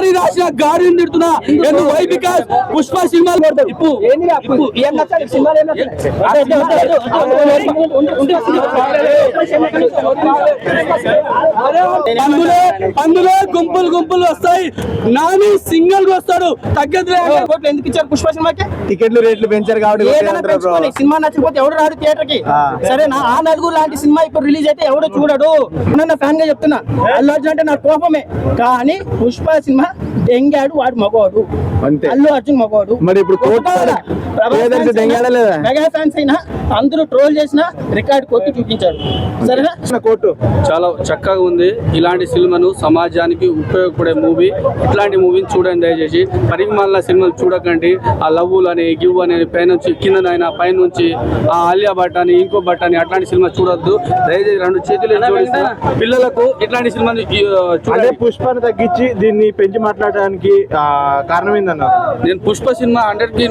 Story రాసిన గాడిని తిడుతున్నా ఎందుకు why because Pushpa సినిమాలు అందులో అందులో గుంపులు గుంపులు వస్తాయి నాని సింగిల్ వస్తాడు తగ్గదులే కోట్లు ఎందుకు ఇచ్చారు పుష్ప సినిమాకి టికెట్లు రేట్లు పెంచారు కాబట్టి సినిమా నచ్చకపోతే ఎవడు రాడు థియేటర్కి ఆ. సరేనా ఆ నలుగురు లాంటి సినిమా ఇప్పుడు రిలీజ్ అయితే ఎవడు చూడడు నా ఫ్యాన్గా చెప్తున్నా అల్లు అర్జున్ అంటే నాకు కోపమే కానీ పుష్ప సినిమా దెంగాడు వాడు మగవాడు అంతే. అల్లు అర్జున్ మగవాడు మరి ఇప్పుడు కోర్టు? మెగా ఫ్యాన్స్ అయినా అందరూ ట్రోల్ చేసిన రికార్డ్ కొట్టి చూపించారు. సరేనా? కోర్టు. చాలా చక్కగా ఉంది. ఇలాంటి సినిమాను సమాజానికి ఉపయోగపడే మూవీ. ఇట్లాంటి మూవీని చూడండి దయచేసి. పరిమాల సినిమాలు చూడకండి. ఆ లవ్వులు అని గివ్ అని పైనుంచి కిందనైనా పైనుంచి ఆ ఆలియా భట్ అని ఇంకో భట్ అని అట్లాంటి సినిమా చూడొద్దు. దయచేసి రెండు చేతులు జోడిస్తా. పిల్లలకు ఇట్లాంటి సినిమాని పుష్పాన్ని తగ్గించి దీన్ని పెంచి మాట్లాడడానికి ఆ, కారణం ఏందన్న? నేను పుష్ప సినిమా హండ్రెడ్కి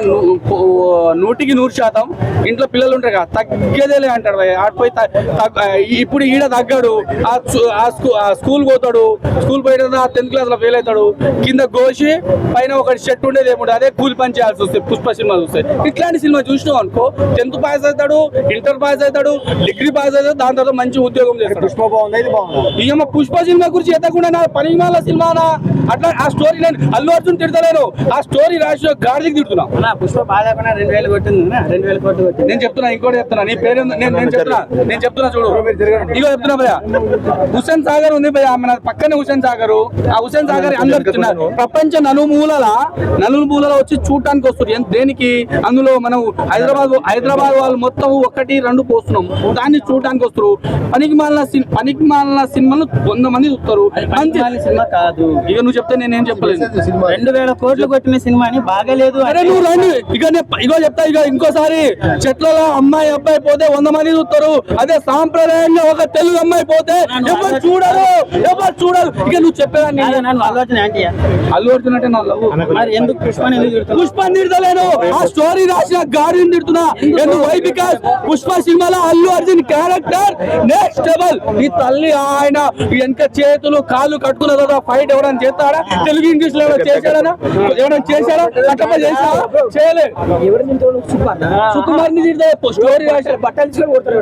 నూటికి నూరు శాతం ఇంట్లో పిల్లలు ఉంటారు కదా తగ్గేదేలే అంటాడు. ఆడిపోయి ఇప్పుడు ఈడ తగ్గాడు ఆ స్కూ- ఆ స్కూ- ఆ స్కూల్ పోతాడు స్కూల్ పోయిన తర్వాత టెన్త్ క్లాస్లో ఫెయిల్ అవుతాడు కింద గోసి పైన ఒకటి షర్ట్ ఉండేది ఏముండదు అదే కూలి పని చేయాల్సి వస్తుంది పుష్ప సినిమా చూస్తే. ఇట్లాంటి సినిమా చూసినావు అనుకో టెన్త్ పాస్ అవుతాడు ఇంటర్ పాస్ అవుతాడు డిగ్రీ పాస్ అవుతాడు దాని తర్వాత మంచి ఉద్యోగం చేస్తాడు. పుష్ప బాగుంది? ఇది బాగుంది? ఇక పుష్ప సినిమా గురించి ఎత్తకుండా నా పనిమాల సినిమానా? అట్లా ఆ స్టోరీ నేను అల్లు అర్జున్ తిడతలేను. ఆ స్టోరీ రాసి గాడికి తిడుతున్నా. పుష్ప రెండు వేలు కొట్టింది రెండు వేలు కొట్టింది. నేను చెప్తున్నా ఇంకోటి చెప్తున్నా. నీ పేరు నేను నేను చెప్తున్నా నేను చెప్తున్నా చూడు. ఇగో చెప్తున్నా భయ్య. హుసేన్ సాగర్ ఉంది భయ్య. మన పక్కనే హుసేన్ సాగర్. ఆ హుసేన్ సాగర్ అందరు తిన్నారు. ప్రపంచ నలుమూలల నలుమూలల వచ్చి చూడటానికి వస్తారు ఎంత- దేనికి? అందులో మనం హైదరాబాద్ హైదరాబాద్ వాళ్ళు మొత్తం ఒకటి రెండు పోస్తున్నాం. దాన్ని చూడటానికి వస్తారు. పనికి మాలిన పనికి మాలిన సినిమాలు వంద మంది చూస్తారు. సినిమా కాదు. ఇక నువ్వు చెప్తే నేనేం చెప్పలేదు. రెండు వేల కోట్లు కొట్టిన సినిమాని బాగలేదు అరే నువ్వు రండి. ఇక నే- ఇగో చెప్తా ఇక ఇంకోసారి చెట్లలో అమ్మాయి అబ్బాయి పోతే వంద మంది చూస్తారు. అదే సాంప్రదాయంగా ఒక తెలుగు అమ్మాయి పోతే ఎవరు చూడరు ఎవరు చూడరు. ఇక నువ్వు చెప్పేదాన్ని ఆలోచన ఏంటి? అల్లు అర్జున్ అంటే నా లవ్. మరి ఎందుకు పుష్పని? పుష్ప తిడతలేను. ఆ స్టోరీ రాసిన గాడిని తిడుతున్నా. ఎందుకు? వై బికాస్ పుష్ప సినిమాలో Allu Arjun character next level ఈ తల్లి ఆయన వెనక చేతులు కాళ్ళు కట్టుకున్న తర్వాత ఫైట్ ఎవరైనా చేస్తాడా? తెలుగు ఇంగ్లీష్లో చేశాడా ఎవరైనా చేశాడా కట్టప్ప చేశాడా చేయలేదు సుకుమార్ని స్టోరీ రాశారు బట్టలు కొడతారు.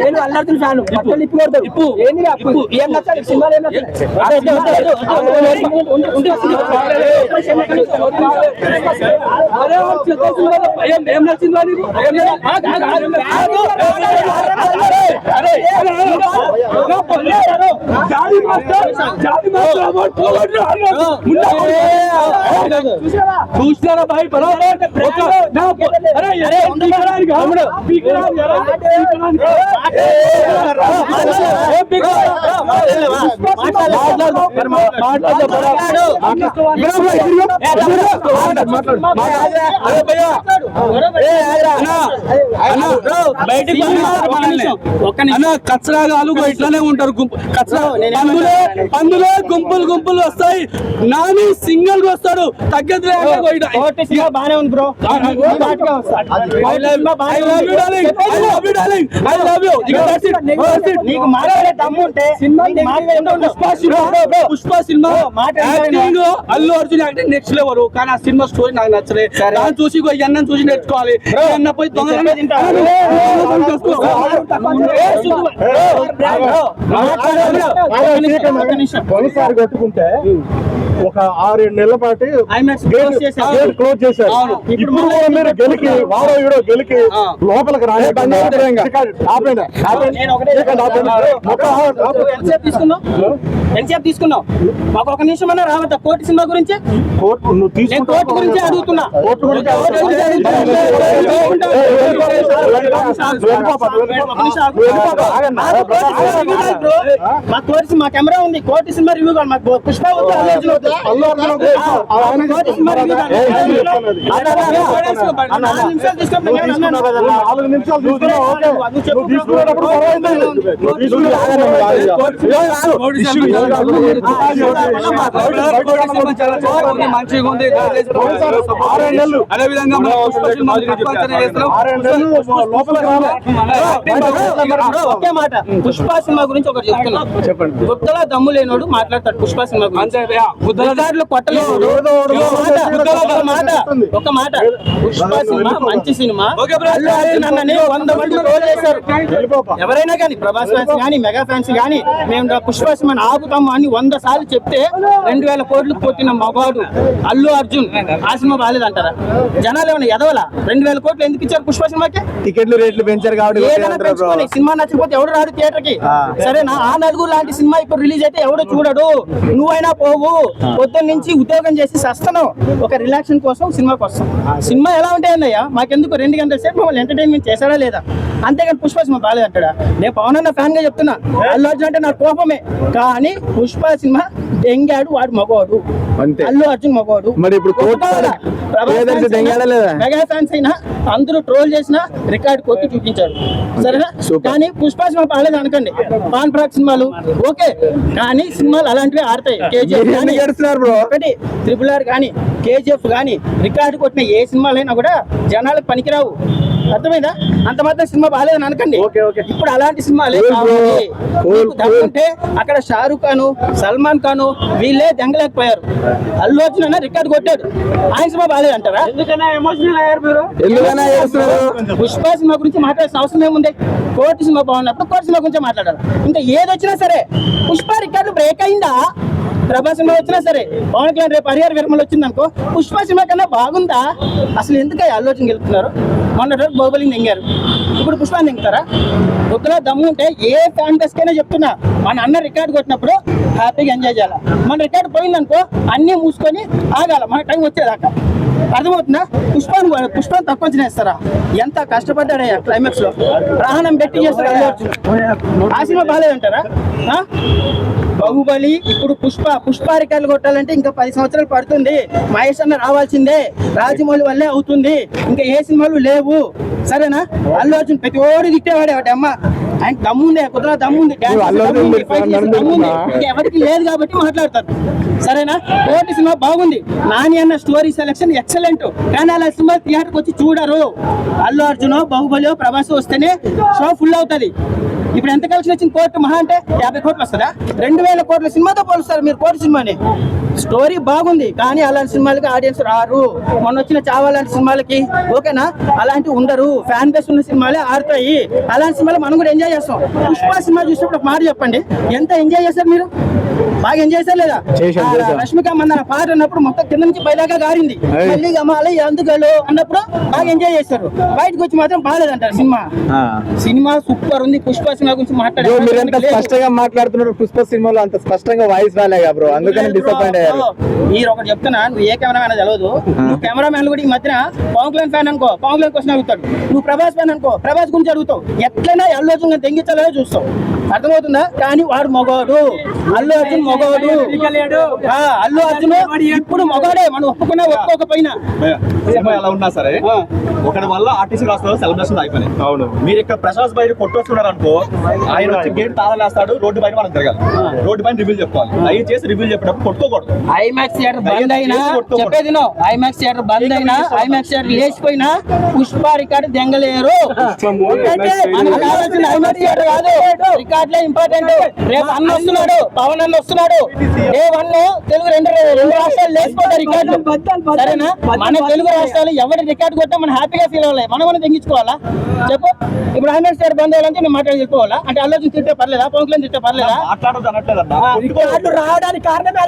నేను ఫ్యాన్ బట్టలు ఇప్పి కొడతాడు ఇప్పు. ఏంది? ఏం నచ్చాలి సినిమాలు నచ్చాలి నచ్చిందా. అరే, మాస్టర్, మాస్టర్ అవార్డు చూసినారా భాయ్ బరాబర్ ఒక నా పొ- అరే అరే పీకడానికి కాదు. పీకడానికి రా, పీకడానికి. ఏ, ఏ, పీకడానికి? మాట్లాడు. మాట్లాడు, బరాబర్. అరే భయ్యా. బయటికి అన్న కచ్చరాగా అలుగు. ఇట్లానే ఉంటారు గుంపు. కచ్చరా. పందులే పందులే గుంపులు గుంపులు వస్తాయి. నాని సింగిల్ వస్తాడు. బానే ఉంది bro. Pushpa cinema. Acting Allu Arjun acting next level కానీ ఆ సినిమా స్టోరీ నాకు నచ్చలే. దాన్ని చూసి అన్నం చూసి నేర్చుకోవాలి. ఈ అన్న పోయి దొంగ. కొనసారి కట్టుకుంటే ఒక ఆరేడు నెలల పాటు. గేట్ క్లోజ్ చేశారు అవును. ఇప్పుడు కూడా మీరు గెలికి వారో ఈడో గెలికి. లోపలికి. ఎంతసేపు తీసుకున్నావు మాకు ఒక నిమిషం అన్నా రావద్దా కోటి సినిమా గురించి కోర్టు కోర్టు గురించి అడుగుతున్నా మా కోర్టు మా కెమెరా ఉంది కోర్టు సినిమా రివ్యూ కాదు మాకు పుష్ప నాలుగు నిమిషాలు. మంచిగా ఉంది ఆరేడు ఒకే మాట. పుష్ప సినిమా గురించి ఒకటి చెప్తున్నా. చెప్పండి. గుర్తలా దమ్ము లేనోడు మాట్లాడతాడు పుష్ప సినిమా గురించి కొట్టలేదు. మాట, ఒక మాట. పుష్ప సినిమా మంచి సినిమా. వంద మంది చేశారు. ఎవరైనా కానీ ప్రభాస్ ఫ్యాన్స్ కానీ మెగా ఫ్యాన్స్ కానీ మేము పుష్ప సినిమాని ఆపుతాము అని వంద సార్లు చెప్తే రెండు వేల కోట్లు కొట్టిన మగాడు అల్లు అర్జున్. ఆ సినిమా బాగాలేదంటారా? జనాలు ఏమైనా ఎదవలా? రెండు వేల కోట్లు ఎందుకు ఇచ్చారు పుష్ప సినిమాకి? టికెట్లు రేట్లు పెంచారు కాబట్టి సినిమా నచ్చకపోతే ఎవడు రాడు థియేటర్కి. సరేనా? ఆ నలుగురు లాంటి సినిమా ఇప్పుడు రిలీజ్ అయితే ఎవడు చూడడు? నువ్వైనా పోవు. పొద్దున్న నుంచి ఉద్యోగం చేసి సస్తున్నావు ఒక రిలాక్షన్ కోసం సినిమాకి వస్తాం. సినిమా ఎలా ఉంటాయన్నయ్యా? మాకెందుకు రెండు గంటల సేపు మమ్మల్ని ఎంటర్టైన్మెంట్ చేశాడా లేదా? అంతేగాని పుష్ప సినిమా బాగాలేదంటాడా నేను పవన్ అన్న ఫ్యాన్గా చెప్తున్నా అల్లు అర్జున్ అంటే నాకు కోపమే. కానీ పుష్ప సినిమా దెంగాడు వాడు మగవాడు. అంతే. అల్లు అర్జున్ మగవాడు. మరి ఇప్పుడు? మెగా ఫ్యాన్స్ అయినా అందరూ ట్రోల్ చేసినా రికార్డ్ కొట్టి చూపించారు. సరేనా. కానీ పుష్ప సినిమా బాగాలేదు అనకండి. పాన్ ప్రాక్ సినిమాలు ఓకే. కానీ సినిమాలు అలాంటివి ఆడతాయి. కేజీఎఫ్? ఒకటి త్రిపుల్ ఆర్ కానీ కేజీఎఫ్ కానీ రికార్డు కొట్టిన ఏ సినిమాలైనా కూడా జనాలకు పనికిరావు. అర్థమైందా? అంత మాత్రం సినిమా బాగాలేదని అనకండి. ఇప్పుడు అలాంటి సినిమాలే మీకు దమ్ముంటే అక్కడ షారూక్ ఖాన్ సల్మాన్ ఖాన్ వీళ్ళే దెంగలేకపోయారు. అల్లు అర్జున్ అన్న రికార్డు కొట్టాడు. ఆయన సినిమా బాగాలేదు అంటారా? పుష్ప సినిమా గురించి మాట్లాడాల్సిన అవసరం ఏముంది? కోర్టు సినిమా బాగున్నప్పుడు కోర్టు సినిమా గురించి మాట్లాడాలి. ఇంకా ఏది వచ్చినా సరే పుష్ప రికార్డు బ్రేక్ అయిందా? ప్రభాస్ సినిమా వచ్చినా సరే పవన్ కళ్యాణ్ రేపు హరిహర విరమలు వచ్చింది అనుకో పుష్ప సినిమా కన్నా బాగుందా? అసలు ఎందుకు ఆలోచన గెలుపుతున్నారు? మొన్న రోజు బాహుబలిని దింగారు. ఇప్పుడు పుష్పాన్ని దింగుతారా? ఒకలా దమ్ము ఉంటే ఏ ఫ్యాన్ కైనా చెప్తున్నా. మన అన్న రికార్డు కొట్టినప్పుడు హ్యాపీగా ఎంజాయ్ చేయాలి? మన రికార్డు పోయిందనుకో అన్నీ మూసుకొని ఆగాల. మన టైం వచ్చేదాకా. అర్థమవుతుందా? పుష్పాన్ని పుష్పాన్ని తక్కువ చేస్తారా ఎంత కష్టపడ్డాడయ్యా క్లైమాక్స్లో. ప్రాణం పెట్టి చేస్తారు. ఆ సినిమా బాగాలేదంటారా? బాహుబలి ఇప్పుడు పుష్ప పుష్ప రికార్డులు కొట్టాలంటే ఇంకా పది సంవత్సరాలు పడుతుంది. మహేష్ అన్న రావాల్సిందే. రాజమౌళి వల్లే అవుతుంది. ఇంకా ఏ సినిమాలు లేవు. సరేనా? అల్లు అర్జున్ ప్రతి ఓడి తిట్టేవాడే వాడి అమ్మ. ఆయన దమ్ముంది కుదర దమ్ముంది ఎవరికి లేదు కాబట్టి మాట్లాడతారు. సరేనా? కోటి సినిమా బాగుంది. నాని అన్న స్టోరీ సెలెక్షన్ ఎక్సలెంట్ కానీ అలా సినిమా థియేటర్కి వచ్చి చూడరు. అల్లు అర్జున్ బాహుబలి ప్రభాస్ వస్తేనే షో ఫుల్ అవుతుంది. ఇప్పుడు ఎంత కలిసి వచ్చింది కోర్టు మహా అంటే యాభై కోట్లు వస్తుందా? రెండు వేల కోట్ల సినిమాతో పోలుస్తారు మీరు కోటి సినిమాని. స్టోరీ బాగుంది కానీ అలాంటి సినిమాలకి ఆడియన్స్ రారు. మొన్న వచ్చిన చావా లాంటి సినిమాలకి ఓకేనా? అలాంటివి ఉండరు. ఫ్యాన్ బేస్ ఉన్న సినిమాలే ఆడతాయి అలాంటి సినిమాలు మనం కూడా ఎంజాయ్ చేస్తాం. పుష్ప సినిమా చూసినప్పుడు మాట చెప్పండి. ఎంత ఎంజాయ్ చేశారు మీరు? బాగా ఎంజాయ్ చేశారు లేదా. రష్మిక మందన పాట అన్నప్పుడు మొత్తం కింద నుంచి పైదాకా గారింది. మళ్ళీ గమాలి ఎందుకలు అన్నప్పుడు బాగా ఎంజాయ్ చేశారు. బయటకు వచ్చి మాత్రం బాగాలేదంటారు సినిమా. సినిమా సూపర్ ఉంది పుష్ప సినిమా గురించి మీరు ఎంత మాట్లాడారు స్పష్టంగా మాట్లాడుతున్నారు. పుష్ప సినిమాలో అంత స్పష్టంగా వాయిస్ రాలేగా బ్రో. అందుకని డిసప్పాయింట్ అయ్యారు. మీరు ఒకటి చెప్తున్నా నువ్వు ఏ కెమెరామెన్ తెలియదు నువ్వు కెమెరామెన్ కూడా ఈ మధ్యన పవన్ కళ్యాణ్ ఫ్యాన్ అనుకో పవన్ కళ్యాణ్ క్వశ్చన్ అడుగుతాడు. నువ్వు ప్రభాస్ ఫ్యాన్ అనుకో ప్రభాస్ గురించి అడుగుతావు. ఎట్లైనా అల్లు అర్జున్ తెంగించాలనే చూస్తావు. అర్థమవుతుందా? కానీ వాడు మగవాడు అల్లు అర్జున్ మగవాడు ఆ, అల్లు అర్జున్ ఇప్పుడు మగవాడే మనం ఒప్పుకున్నా ఒప్పుకోకపోయినా. సినిమా ఎలా ఉన్నా సరే. ఒకటి వల్ల ఆర్టీసీ రాష్ట్రంలో సెలబ్రేషన్ అయిపోయినాయి అవును. మీరు ఇక్కడ ప్రశాంత్ బయట కొట్టొస్తున్నారు అనుకో ఆయన వచ్చి గేట్ తాళలేస్తాడు రోడ్డు పైన మనం తిరగాలి. రోడ్డు పైన రివ్యూ చెప్పుకోవాలి దయచేసి రివ్యూ చెప్పినప్పుడు కొట్టుకోకూడదు. ఐమాక్స్ థియేటర్ బంద్ అయినా చెప్పేది నో ఐమాక్స్ థియేటర్ బంద్ అయినా ఐమాక్స్ థియేటర్ లేచిపోయినా పుష్ప రికార్డు దెంగలేరు. ఐమాక్స్ థియేటర్ కాదు. రికార్డులే ఇంపార్టెంట్ రేపు అన్న వస్తున్నాడు పవన్ అన్న వస్తున్నాడు. డే వన్ తెలుగు రెండు రెండు రాష్ట్రాలు లేచిపోతారు రికార్డు సరేనా? మన తెలుగు రాష్ట్రాలు ఎవరి రికార్డు కొట్టా మనం హ్యాపీగా ఫీల్ అవ్వాలి. మనం మనం తెగించుకోవాలా చెప్పు. ఇప్పుడు ఐమాక్స్ థియేటర్ బంద్ అవ్వాలంటే నేను మాట్లాడి చెప్పుకోవాలా అంటే అల్లు తిట్టే పర్లేదా? పవన్ కళ్యాణ్ తిట్టే పర్లేదా? మాట్లాడదు రావడానికి కారణమే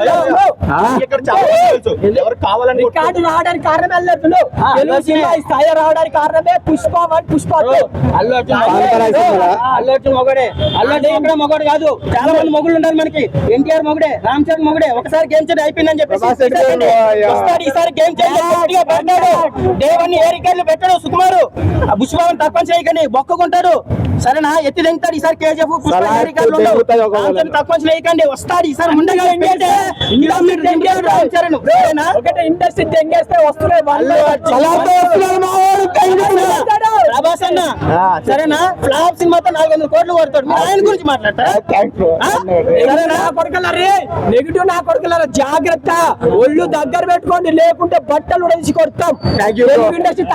రికార్డు రావడానికి కారణం అల్లర్జును తెలుగు సినిమా ఈ స్థాయి రావడానికి కారణమే పుష్ప వన్ పుష్ప టూ అల్లు అర్జున్ పాల్పరాయి సినిమాలా? అల్లు అర్జున్ మొగడే. అల్లు అర్జున్ ఇక్కడ మొగడు కాదు. చాలా మంది మొగుళ్ళు ఉన్నారు మనకి. ఎన్టీఆర్ మొగడే రామ్ చరణ్ మొగడే. ఒకసారి గేమ్ చేంజ్ అయిపోయిందని చెప్పేసి. ఈసారి అయ్యా? వస్తాడు ఈసారి గేమ్ చేంజ్ పడ్డాడు దేవన్ని ఏ రికార్డులు పెట్టాడు. సుకుమారు. ఆ పుష్పవన్ తక్కువ చేయకండి. బొక్కకుంటాడు సరేనా? ఎత్తి దింగుతాడు ఈసారి కేజీఎఫ్ తక్కువ చేయకండి వస్తాడు ఈసారి ముందుగా సరేనా? ఒకటి ఇండస్ట్రీ తెంగేస్తే వస్తున్నాయి ప్రభాస్ అన్న సరేనా? ఫ్లాప్ సినిమాతో నాలుగు వందల కోట్లు కొడతాడు. మీరు ఆయన గురించి మాట్లాడతారా కొడుకులారే నెగిటివ్ నా కొడుకులారా జాగ్రత్త. ఒళ్ళు దగ్గర పెట్టుకోండి లేకుంటే బట్టలు ఉడేసి కొడతాం. ఇండస్ట్రీ